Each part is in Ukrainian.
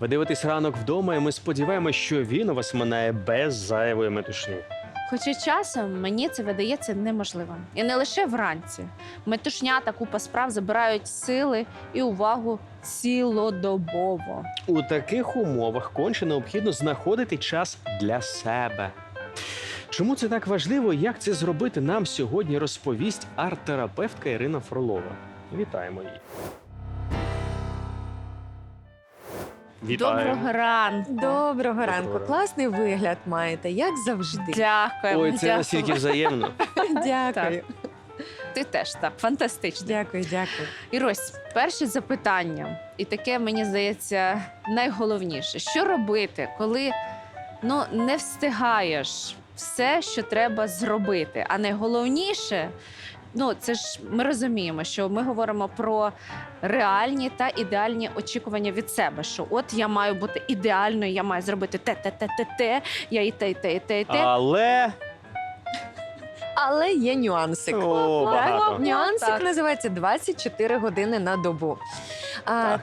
Ви дивитесь ранок вдома, і ми сподіваємося, що він у вас минає без зайвої метушні. Хоча часом мені це видається неможливим. І не лише вранці. Метушня та купа справ забирають сили і увагу цілодобово. У таких умовах конче необхідно знаходити час для себе. Чому це так важливо? Як це зробити нам сьогодні розповість арт-терапевтка Ірина Фролова. Вітаємо її. Доброго ранку. Доброго ранку. ранку. Класний вигляд маєте, як завжди. Дякуємо. Ой, це настільки взаємно. Дякую. Ти теж так, фантастично. Дякую, дякую. Ірось, перше запитання, і таке мені здається найголовніше: що робити, коли ну не встигаєш все, що треба зробити? А найголовніше, ну це ж ми розуміємо, що ми говоримо про реальні та ідеальні очікування від себе. Що от я маю бути ідеальною, я маю зробити те, те, те, те, те, я і те, і те, і те, і те. Але Але є нюансик. О, багато. Нюансик Так. називається 24 години на добу. А,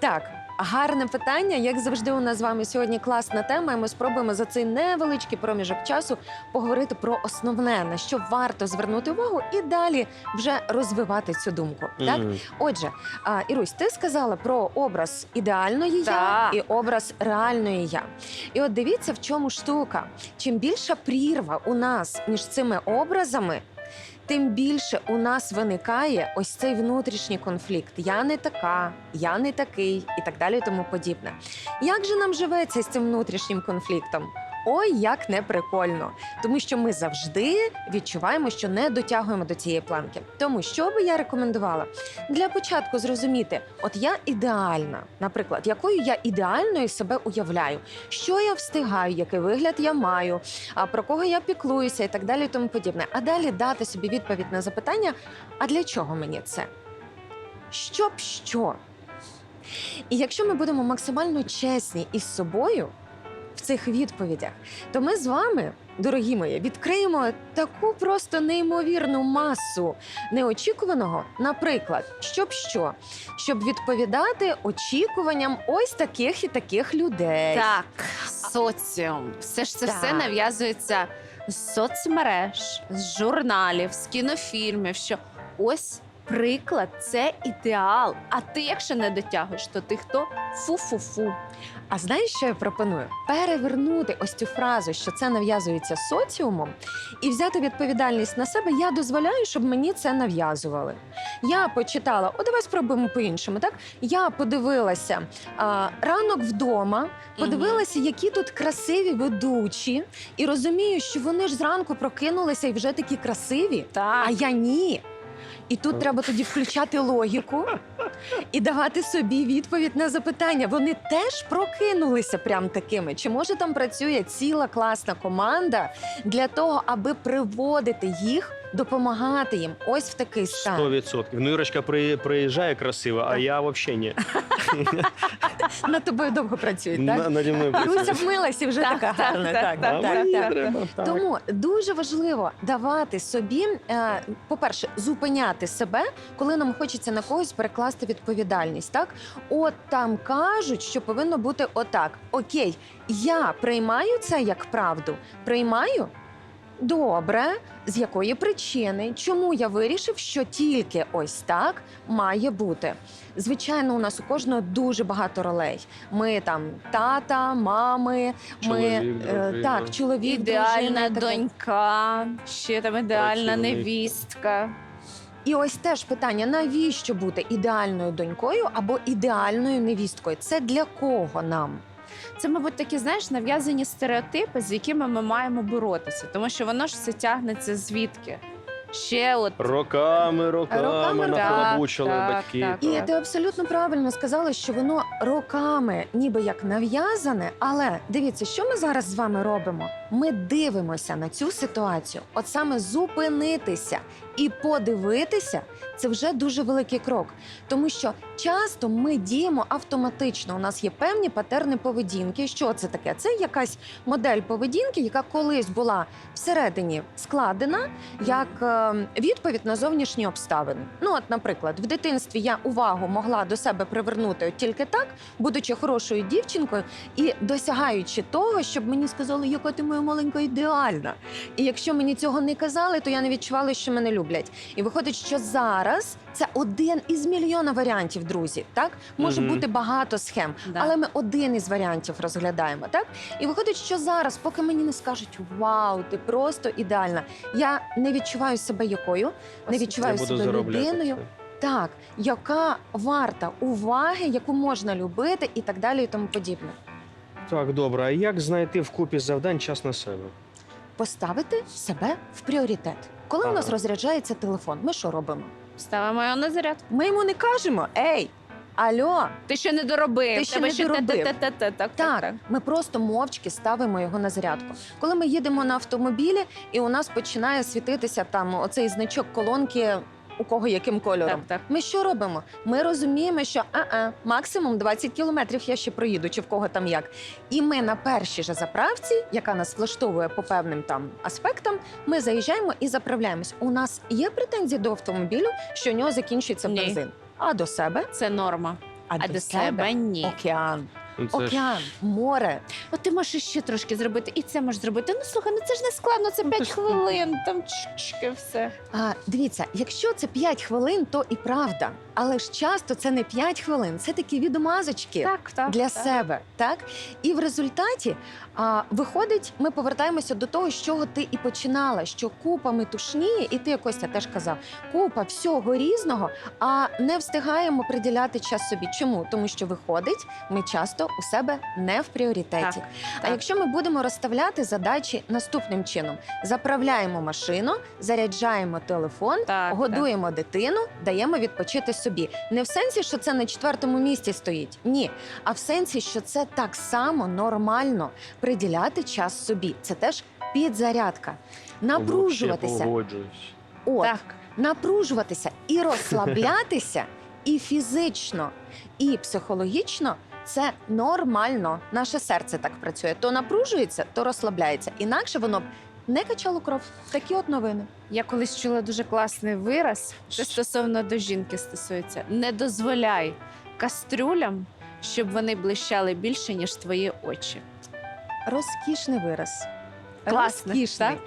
Так. Гарне питання. Як завжди, у нас з вами сьогодні класна тема, і ми спробуємо за цей невеличкий проміжок часу поговорити про основне, на що варто звернути увагу, і далі вже розвивати цю думку. Так, М. Отже, а, Ірусь, ти сказала про образ ідеальної я Так. і образ реальної я. І от дивіться, в чому штука. Чим більша прірва у нас між цими образами, тим більше у нас виникає ось цей внутрішній конфлікт. Я не така, я не такий, і так далі, і тому подібне. Як же нам живеться з цим внутрішнім конфліктом? Ой, як не прикольно, тому що ми завжди відчуваємо, що не дотягуємо до цієї планки. Тому що би я рекомендувала для початку зрозуміти, от я ідеальна, наприклад, якою я ідеальною себе уявляю, що я встигаю, який вигляд я маю, про кого я піклуюся і так далі, тому подібне. А далі дати собі відповідь на запитання: а для чого мені це? Щоб що? І якщо ми будемо максимально чесні із собою цих відповідях, то ми з вами, дорогі мої, відкриємо таку просто неймовірну масу неочікуваного, наприклад, щоб що? Щоб відповідати очікуванням ось таких і таких людей. Так, соціум. Все ж це все нав'язується з соцмереж, з журналів, з кінофільмів. Що ось приклад це ідеал. А ти, якщо не дотягуєш, то ти хто? Фу-фу-фу. А знаєш, що я пропоную? Перевернути ось цю фразу, що це нав'язується соціумом, і взяти відповідальність на себе. Я дозволяю, щоб мені це нав'язували. Я почитала, о, давай спробуємо по-іншому. Так я подивилася а, ранок вдома, подивилася, які тут красиві ведучі, і розумію, що вони ж зранку прокинулися і вже такі красиві. Так. А я ні. І тут треба тоді включати логіку і давати собі відповідь на запитання. Вони теж прокинулися прям такими. Чи може там працює ціла класна команда для того, аби приводити їх, допомагати їм ось в такий стан? Сто відсотків. Ну, Ірочка при, приїжджає красиво, а я взагалі ні. Над тобою довго працюють, На- так? Наді мною Руся працює. і вже така так, гарна. так, Так, так, так, А так, мені так. треба, так. Тому дуже важливо давати собі, е, по-перше, зупиняти себе, коли нам хочеться на когось перекласти відповідальність. Так, от там кажуть, що повинно бути отак. Окей, я приймаю це як правду. Приймаю. Добре, з якої причини? Чому я вирішив, що тільки ось так має бути? Звичайно, у нас у кожного дуже багато ролей. Ми там тата, мами, Чоловік, ми е, дружина. так, чоловік, Ідеальна дружина, таке. донька, ще там ідеальна Працівник. невістка. І ось теж питання: навіщо бути ідеальною донькою або ідеальною невісткою? Це для кого нам? Це, мабуть, такі, знаєш, нав'язані стереотипи, з якими ми маємо боротися, тому що воно ж все тягнеться звідки? Ще от Роками, роками, Роками, нахлобучили так, батьки. так. І ти абсолютно правильно сказала, що воно роками ніби як нав'язане. Але дивіться, що ми зараз з вами робимо? Ми дивимося на цю ситуацію, от саме зупинитися і подивитися це вже дуже великий крок. Тому що часто ми діємо автоматично. У нас є певні патерни поведінки. Що це таке? Це якась модель поведінки, яка колись була всередині складена як е, відповідь на зовнішні обставини. Ну, от, наприклад, в дитинстві я увагу могла до себе привернути тільки так, будучи хорошою дівчинкою і досягаючи того, щоб мені сказали, яка ти моя маленька ідеальна. І якщо мені цього не казали, то я не відчувала, що мене люблять. І виходить, що зараз це один із мільйона варіантів, друзі. Так може Мгм. бути багато схем, Да. але ми один із варіантів розглядаємо. Так і виходить, що зараз, поки мені не скажуть Вау, ти просто ідеальна. Я не відчуваю себе якою, не відчуваю Я себе людиною. Так, яка варта уваги, яку можна любити, і так далі, і тому подібне. Так, добре. А як знайти в купі завдань час на себе? Поставити себе в пріоритет. Коли у нас розряджається телефон, ми що робимо? Ставимо його на заряд. Ми йому не кажемо: Ей, альо, Ти ще не доробив. Ти ще тебе не доробив. те-те-те-те. Так, так, так. Ми просто мовчки ставимо його на зарядку. Коли ми їдемо на автомобілі, і у нас починає світитися там оцей значок колонки, у кого яким кольором. Так, так. Ми що робимо? Ми розуміємо, що а-а, максимум 20 кілометрів я ще проїду, чи в кого там як. І ми на першій же заправці, яка нас влаштовує по певним там аспектам, ми заїжджаємо і заправляємось. У нас є претензії до автомобілю, що у нього закінчується Ні. бензин. А до себе, Це норма. а, А до себе ні. океан, Ну, це ж- океан, море. От ти можеш ще трошки зробити, і це можеш зробити. Ну слухай, ну це ж не складно, це Ну, 5 хвилин, там чик-чики, все. А, дивіться, якщо це 5 хвилин, то і правда. Але ж часто це не 5 хвилин, це такі відмазочки. Так, так. для так. себе, так і в результаті а, виходить, ми повертаємося до того, з чого ти і починала. Що купа метушні, і ти Костя теж казав, купа всього різного, а не встигаємо приділяти час собі. Чому? Тому що виходить, ми часто у себе не в пріоритеті. Так, А так. якщо ми будемо розставляти задачі наступним чином: заправляємо машину, заряджаємо телефон, Так, годуємо дитину, даємо відпочити собі. Не в сенсі, що це на четвертому місці стоїть. Ні. А в сенсі, що це так само нормально приділяти час собі. Це теж підзарядка. Напружуватися, от, Так. напружуватися і розслаблятися, і фізично, і психологічно. Це нормально. Наше серце так працює. То напружується, то розслабляється. Інакше воно б не качало кров. Такі от новини. Я колись чула дуже класний вираз. Це стосовно до жінки стосується. Не дозволяй кастрюлям, щоб вони блищали більше, ніж твої очі. Розкішний вираз. Класно, Розкішний. так?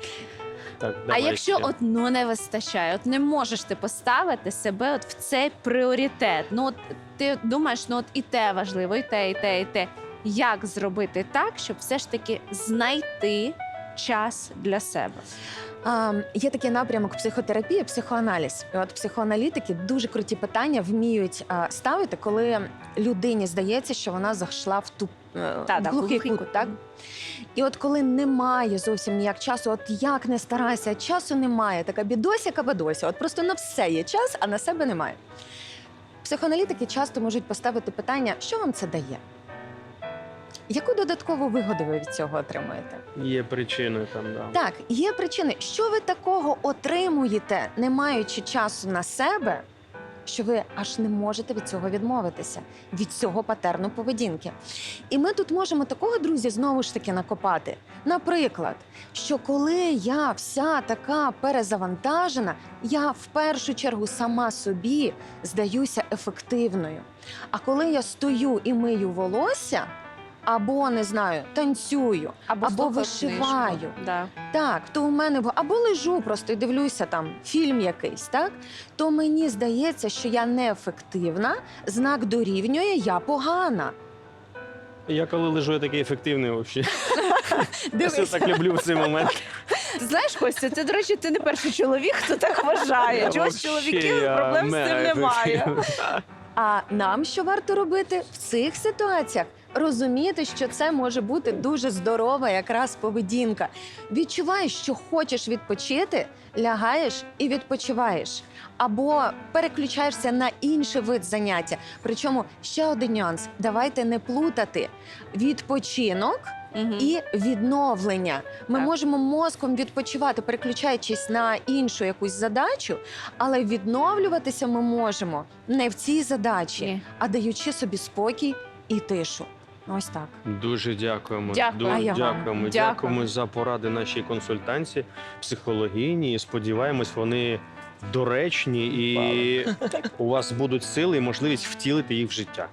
Так, а якщо ще. от ну не вистачає, от не можеш ти поставити себе от в цей пріоритет. Ну от ти думаєш, ну от і те важливо, і те, і те, і те. Як зробити так, щоб все ж таки знайти час для себе? А, є такий напрямок психотерапії, психоаналіз. І от психоаналітики дуже круті питання вміють а, ставити, коли людині здається, що вона зайшла в ту е, Та, в глухий кут, кут. так? І от коли немає зовсім ніяк часу, от як не старайся, часу немає, така бідося кабадося, от просто на все є час, а на себе немає. Психоаналітики часто можуть поставити питання, що вам це дає? Яку додаткову вигоду ви від цього отримуєте? Є причини там, да. Так, є причини, що ви такого отримуєте, не маючи часу на себе, що ви аж не можете від цього відмовитися, від цього патерну поведінки. І ми тут можемо такого, друзі, знову ж таки накопати. Наприклад, що коли я вся така перезавантажена, я в першу чергу сама собі здаюся ефективною. А коли я стою і мию волосся, або не знаю, танцюю, Або слухай вишиваю. книжку. Да. так, то у мене або лежу просто і дивлюся там фільм якийсь, так то мені здається, що я неефективна, знак дорівнює, я погана. Я коли лежу, я такий ефективний взагалі. Я Дивись. все так люблю в цей момент. Знаєш, Костя, це, до речі, ти не перший чоловік, хто так вважає. Я Чогось чоловіків проблем з цим немає. А нам що варто робити в цих ситуаціях? Розуміти, що це може бути дуже здорова якраз поведінка. Відчуваєш, що хочеш відпочити, лягаєш і відпочиваєш. Або переключаєшся на інший вид заняття. Причому ще один нюанс: давайте не плутати відпочинок Мгм. і відновлення. Ми Так. можемо мозком відпочивати, переключаючись на іншу якусь задачу, але відновлюватися ми можемо не в цій задачі, Ні. а даючи собі спокій і тишу. Ось так. Дуже дякуємо. Дякую. Дуже А я вам. дякуємо. Дякую. Дякуємо за поради нашій консультанці психологині. І сподіваємось, вони доречні і у вас будуть сили і можливість втілити їх в життя.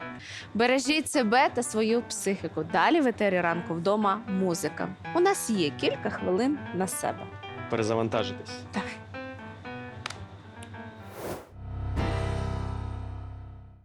Бережіть себе та свою психіку. Далі в етері ранку вдома музика. У нас є кілька хвилин на себе. Перезавантажитись. Так.